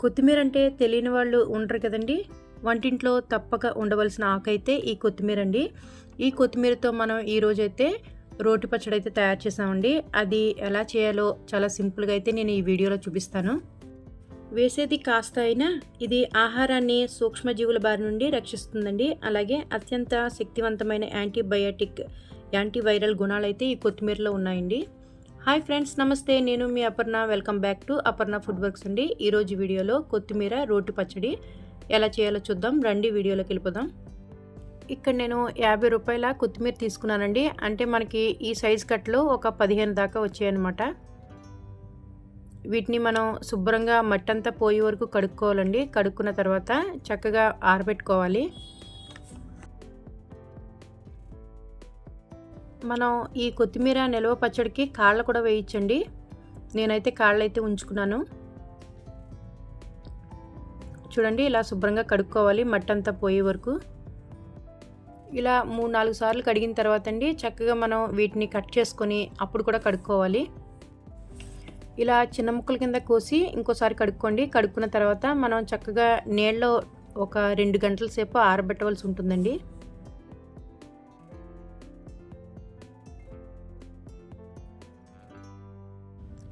కొత్తిమీర అంటే తెలియని వాళ్ళు ఉండరు కదండి. వంటింట్లో తప్పక ఉండవలసిన ఆకైతే ఈ కొత్తిమీర అండి ఈ కొత్తిమీరతో మనం ఈరోజైతే రోటి పచ్చడి అయితే తయారు చేసామండి. అది ఎలా చేయాలో చాలా సింపుల్గా అయితే నేను ఈ వీడియోలో చూపిస్తాను. వేసేది కాస్త అయినా ఇది ఆహారాన్ని సూక్ష్మజీవుల బారి నుండి రక్షిస్తుందండి. అలాగే అత్యంత శక్తివంతమైన యాంటీబయాటిక్ యాంటీవైరల్ గుణాలు అయితే ఈ కొత్తిమీరలో ఉన్నాయండి. హాయ్ ఫ్రెండ్స్ నమస్తే. నేను మీ Aparna. Welcome back to Aparna food works అండి. ఈరోజు వీడియోలో కొత్తిమీర రోటి పచ్చడి ఎలా చేయాలో చూద్దాం. రండి వీడియోలోకి వెళ్ళిపోదాం. ఇక్కడ నేను యాభై రూపాయల కొత్తిమీర తీసుకున్నానండి. అంటే మనకి ఈ సైజ్ కట్లో ఒక పదిహేను దాకా వచ్చాయన్నమాట. వీటిని మనం శుభ్రంగా మట్టంతా పోయే వరకు కడుక్కోవాలండి. కడుక్కున్న తర్వాత చక్కగా ఆరబెట్టుకోవాలి. మనం ఈ కొత్తిమీర నిల్వ పచ్చడికి కాళ్ళు కూడా వేయించండి. నేనైతే కాళ్ళు అయితే ఉంచుకున్నాను. చూడండి ఇలా శుభ్రంగా కడుక్కోవాలి మట్టంతా పోయే వరకు. ఇలా మూడు నాలుగు సార్లు కడిగిన తర్వాత అండి చక్కగా మనం వీటిని కట్ చేసుకొని అప్పుడు కూడా కడుక్కోవాలి. ఇలా చిన్న ముక్కల కింద కోసి ఇంకోసారి కడుక్కోండి. కడుక్కున్న తర్వాత మనం చక్కగా నీళ్ళలో ఒక రెండు గంటల సేపు ఆరబెట్టవలసి ఉంటుందండి.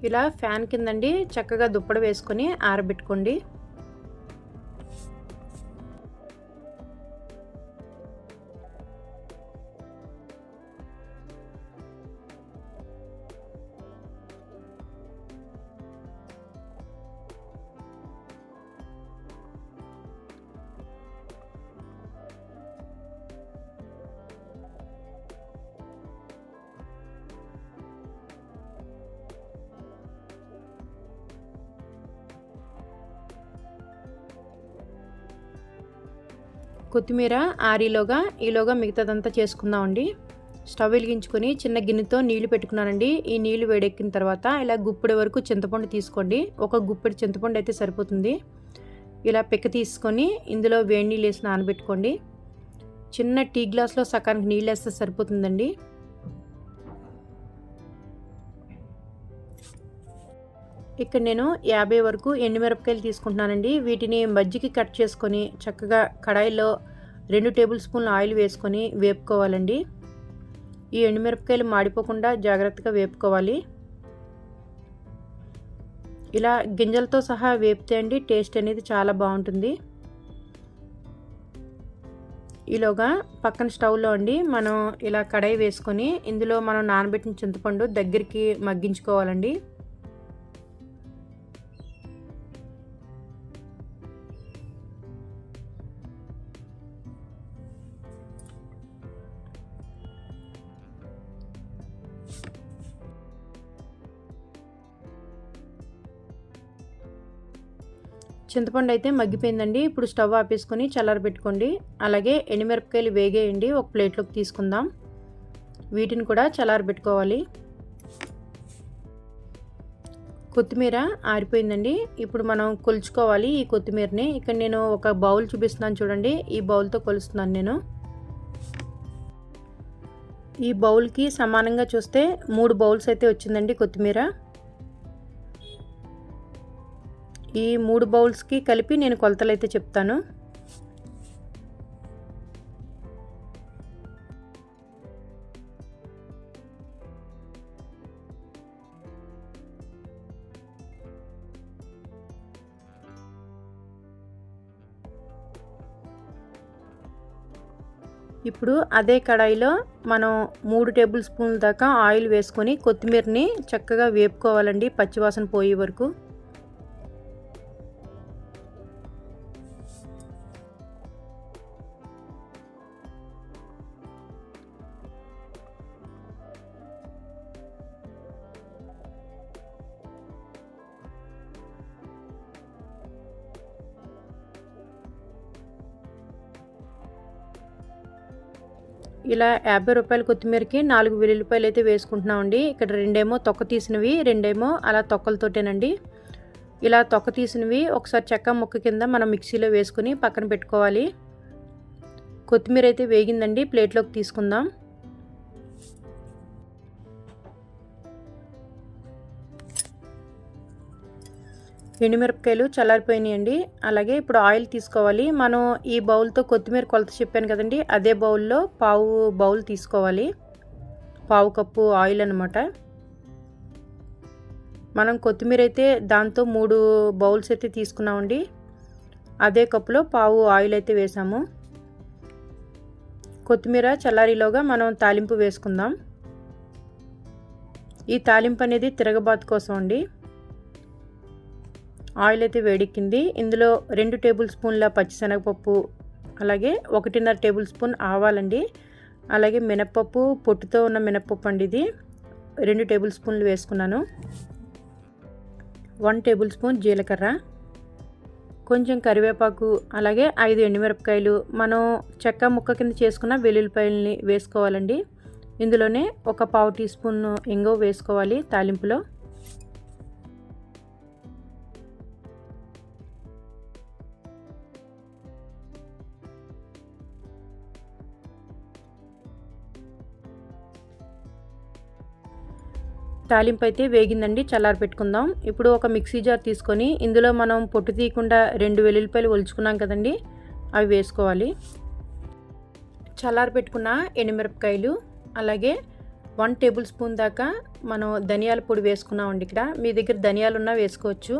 ఇలా ఫ్యాన్ కిందండి చక్కగా దుప్పడ వేసుకొని ఆరబెట్టుకోండి. కొత్తిమీర ఆరిలోగా ఈలోగా మిగతాదంతా చేసుకుందామండి. స్టవ్ వెలిగించుకొని చిన్న గిన్నెతో నీళ్ళు పెట్టుకున్నానండి. ఈ నీళ్ళు వేడెక్కిన తర్వాత ఇలా గుప్పిడి వరకు చింతపండు తీసుకోండి. ఒక గుప్పిడి చింతపండు అయితే సరిపోతుంది. ఇలా పిక్క తీసుకొని ఇందులో వేడి నీళ్ళు వేసి నానబెట్టుకోండి. చిన్న టీ గ్లాస్లో సకానికి నీళ్ళు వేస్తే సరిపోతుందండి. ఇక్కడ నేను యాభై వరకు ఎండుమిరపకాయలు తీసుకుంటున్నానండి. వీటిని మజ్జికి కట్ చేసుకొని చక్కగా కడాయిలో రెండు టేబుల్ స్పూన్ల ఆయిల్ వేసుకొని వేపుకోవాలండి. ఈ ఎండుమిరపకాయలు మాడిపోకుండా జాగ్రత్తగా వేపుకోవాలి. ఇలా గింజలతో సహా వేపితే అండి టేస్ట్ అనేది చాలా బాగుంటుంది. ఈలోగా పక్కన స్టవ్లో అండి మనం ఇలా కడాయి వేసుకొని ఇందులో మనం నానబెట్టిన చింతపండు దగ్గరికి మగ్గించుకోవాలండి. చింతపండు అయితే మగ్గిపోయిందండి. ఇప్పుడు స్టవ్ ఆపేసుకొని చల్లారబెట్టుకోండి అలాగే ఎండుమిరపకాయలు వేగేయండి. ఒక ప్లేట్లోకి తీసుకుందాం. వీటిని కూడా చల్లారబెట్టుకోవాలి కొత్తిమీర ఆరిపోయిందండి. ఇప్పుడు మనం కొలుచుకోవాలి ఈ కొత్తిమీరని. ఇక్కడ నేను ఒక బౌల్ చూపిస్తున్నాను చూడండి. ఈ బౌల్తో కొలుస్తున్నాను నేను. ఈ బౌల్కి సమానంగా చూస్తే మూడు బౌల్స్ అయితే వచ్చిందండి కొత్తిమీర. ఈ మూడు బౌల్స్కి కలిపి నేను కొలతలు అయితే చెప్తాను. ఇప్పుడు అదే కడాయిలో మనం మూడు టేబుల్ స్పూన్ల దాకా ఆయిల్ వేసుకొని కొత్తిమీరని చక్కగా వేపుకోవాలండి పచ్చివాసన పోయే వరకు. ఇలా యాభై రూపాయల కొత్తిమీరకి నాలుగు వెల్లుల్లిపాయలు అయితే వేసుకుంటున్నామండి. ఇక్కడ రెండేమో తొక్క తీసినవి రెండేమో అలా తొక్కలతోటేనండి. ఇలా తొక్క తీసినవి ఒకసారి చెక్క ముక్క కింద మనం మిక్సీలో వేసుకుని పక్కన పెట్టుకోవాలి. కొత్తిమీర అయితే వేగిందండి ప్లేట్లోకి తీసుకుందాం. ఎండుమిరపకాయలు చల్లారిపోయినాయండి. అలాగే ఇప్పుడు ఆయిల్ తీసుకోవాలి. మనం ఈ బౌల్తో కొత్తిమీర కొలత చెప్పాను కదండి. అదే బౌల్లో పావు బౌల్ తీసుకోవాలి. పావు కప్పు ఆయిల్ అనమాట మనం కొత్తిమీర అయితే దాంతో మూడు బౌల్స్ అయితే తీసుకున్నామండి. అదే కప్పులో పావు ఆయిల్ అయితే వేసాము. కొత్తిమీర చల్లారిలోగా మనం తాలింపు వేసుకుందాం. ఈ తాలింపు అనేది తిరగబాత్ కోసం అండి. ఆయిల్ అయితే వేడెక్కింది. ఇందులో రెండు టేబుల్ స్పూన్ల పచ్చిశనగపప్పు అలాగే ఒకటిన్నర టేబుల్ స్పూన్ ఆవాలండి. అలాగే మినప్పప్పు పొట్టుతో ఉన్న మినప్పప్పు అండి ఇది. రెండు టేబుల్ స్పూన్లు వేసుకున్నాను. వన్ టేబుల్ స్పూన్ జీలకర్ర. కొంచెం కరివేపాకు అలాగే ఐదు ఎండుమిరపకాయలు. మనం చెక్క ముక్క కింద చేసుకున్న వెల్లుల్లిపాయలని వేసుకోవాలండి. ఇందులోనే ఒక పావు టీ స్పూన్ ఇంగో వేసుకోవాలి తాలింపులో. తాలింపు అయితే వేగిందండి చల్లారి పెట్టుకుందాం. ఇప్పుడు ఒక మిక్సీ జార్ తీసుకొని ఇందులో మనం పొట్టు తీయకుండా రెండు వెల్లుల్లిపాయలు ఒలుచుకున్నాం కదండి అవి వేసుకోవాలి. చల్లారి పెట్టుకున్న ఎండుమిరపకాయలు అలాగే వన్ టేబుల్ స్పూన్ దాకా మనం ధనియాల పొడి వేసుకున్నామండి ఇక్కడ. మీ దగ్గర ధనియాలు ఉన్నా వేసుకోవచ్చు.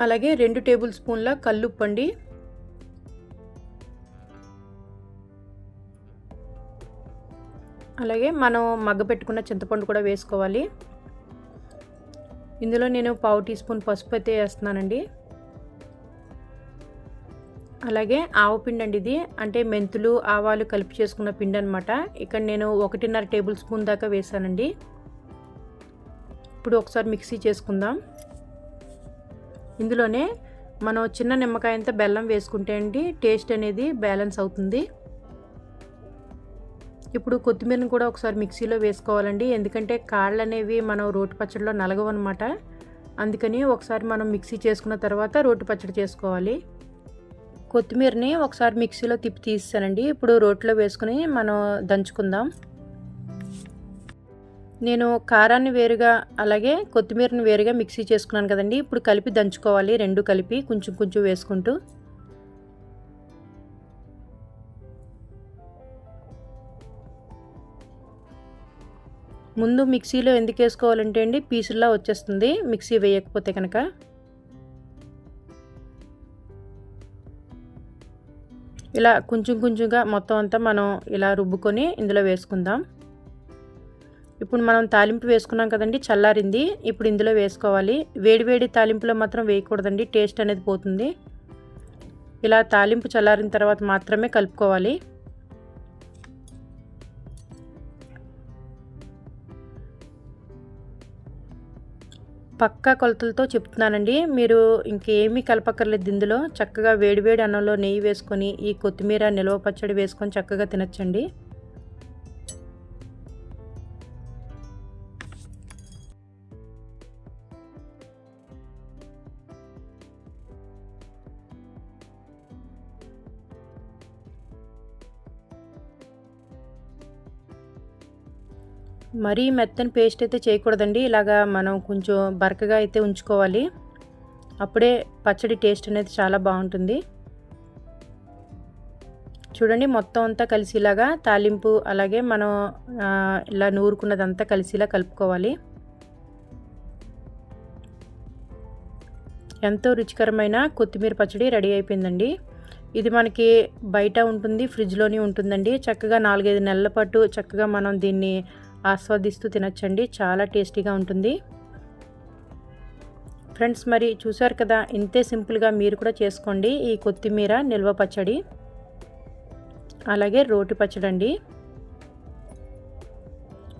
అలాగే రెండు టేబుల్ స్పూన్ల కల్లుప్పండి అలాగే మనం మగ్గ పెట్టుకున్న చింతపండు కూడా వేసుకోవాలి. ఇందులో నేను పావు టీ స్పూన్ పసుపు అయితే వేస్తున్నానండి. అలాగే ఆవు పిండి అండి ఇది. అంటే మెంతులు ఆవాలు కలిపి చేసుకున్న పిండి అనమాట ఇక్కడ నేను ఒకటిన్నర టేబుల్ స్పూన్ దాకా వేసానండి. ఇప్పుడు ఒకసారి మిక్సీ చేసుకుందాం. ఇందులోనే మనం చిన్న నిమ్మకాయంతా బెల్లం వేసుకుంటే అండి టేస్ట్ అనేది బ్యాలెన్స్ అవుతుంది. ఇప్పుడు కొత్తిమీరని కూడా ఒకసారి మిక్సీలో వేసుకోవాలండి. ఎందుకంటే కాళ్ళు అనేవి మనం రోటి పచ్చడిలో నలగవన్నమాట. అందుకని ఒకసారి మనం మిక్సీ చేసుకున్న తర్వాత రోటి పచ్చడి చేసుకోవాలి. కొత్తిమీరని ఒకసారి మిక్సీలో తిప్పి తీసానండి ఇప్పుడు రోట్లో వేసుకుని మనం దంచుకుందాం. నేను కారాన్ని వేరుగా అలాగే కొత్తిమీరని వేరుగా మిక్సీ చేసుకున్నాను కదండి. ఇప్పుడు కలిపి దంచుకోవాలి. రెండు కలిపి కొంచెం కొంచెం వేసుకుంటూ. ముందు మిక్సీలో ఎందుకు వేసుకోవాలంటే అండి పీసుల్లా వచ్చేస్తుంది. మిక్సీ వేయకపోతే కనుక. ఇలా కొంచెం కొంచెంగా మొత్తం అంతా మనం ఇలా రుబ్బుకొని ఇందులో వేసుకుందాం. ఇప్పుడు మనం తాలింపు వేసుకున్నాం కదండి చల్లారింది. ఇప్పుడు ఇందులో వేసుకోవాలి. వేడివేడి తాలింపులో మాత్రం వేయకూడదండి టేస్ట్ అనేది పోతుంది. ఇలా తాలింపు చల్లారిన తర్వాత మాత్రమే కలుపుకోవాలి. పక్కా కొలతలతో చెప్తున్నానండి. మీరు ఇంకేమీ కలపక్కర్లేదు ఇందులో. చక్కగా వేడివేడి అన్నంలో నెయ్యి వేసుకొని ఈ కొత్తిమీర నిల్వ పచ్చడి వేసుకొని చక్కగా తినచ్చండి. మరీ మెత్తని పేస్ట్ అయితే చేయకూడదండి. ఇలాగా మనం కొంచెం బరకగా అయితే ఉంచుకోవాలి. అప్పుడే పచ్చడి టేస్ట్ అనేది చాలా బాగుంటుంది. చూడండి మొత్తం అంతా కలిసిలాగా తాలింపు అలాగే మనం ఇలా నూరుకున్నదంతా కలిసిలా కలుపుకోవాలి. ఎంతో రుచికరమైన కొత్తిమీర పచ్చడి రెడీ అయిపోయిందండి. ఇది మనకి బయట ఉంటుంది ఫ్రిడ్జ్లోని ఉంటుందండి. చక్కగా నాలుగైదు నెలల పాటు చక్కగా మనం దీన్ని ఆస్వాదిస్తూ తినచ్చండి. చాలా టేస్టీగా ఉంటుంది. ఫ్రెండ్స్ మరి చూసారు కదా ఇంతే సింపుల్గా మీరు కూడా చేసుకోండి. ఈ కొత్తిమీర నిల్వ పచ్చడి అలాగే రోటి పచ్చడి అండి.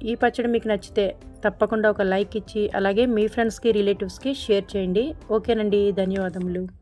ఈ పచ్చడి మీకు నచ్చితే తప్పకుండా ఒక లైక్ ఇచ్చి అలాగే మీ ఫ్రెండ్స్కి రిలేటివ్స్కి షేర్ చేయండి. ఓకేనండి. ధన్యవాదములు.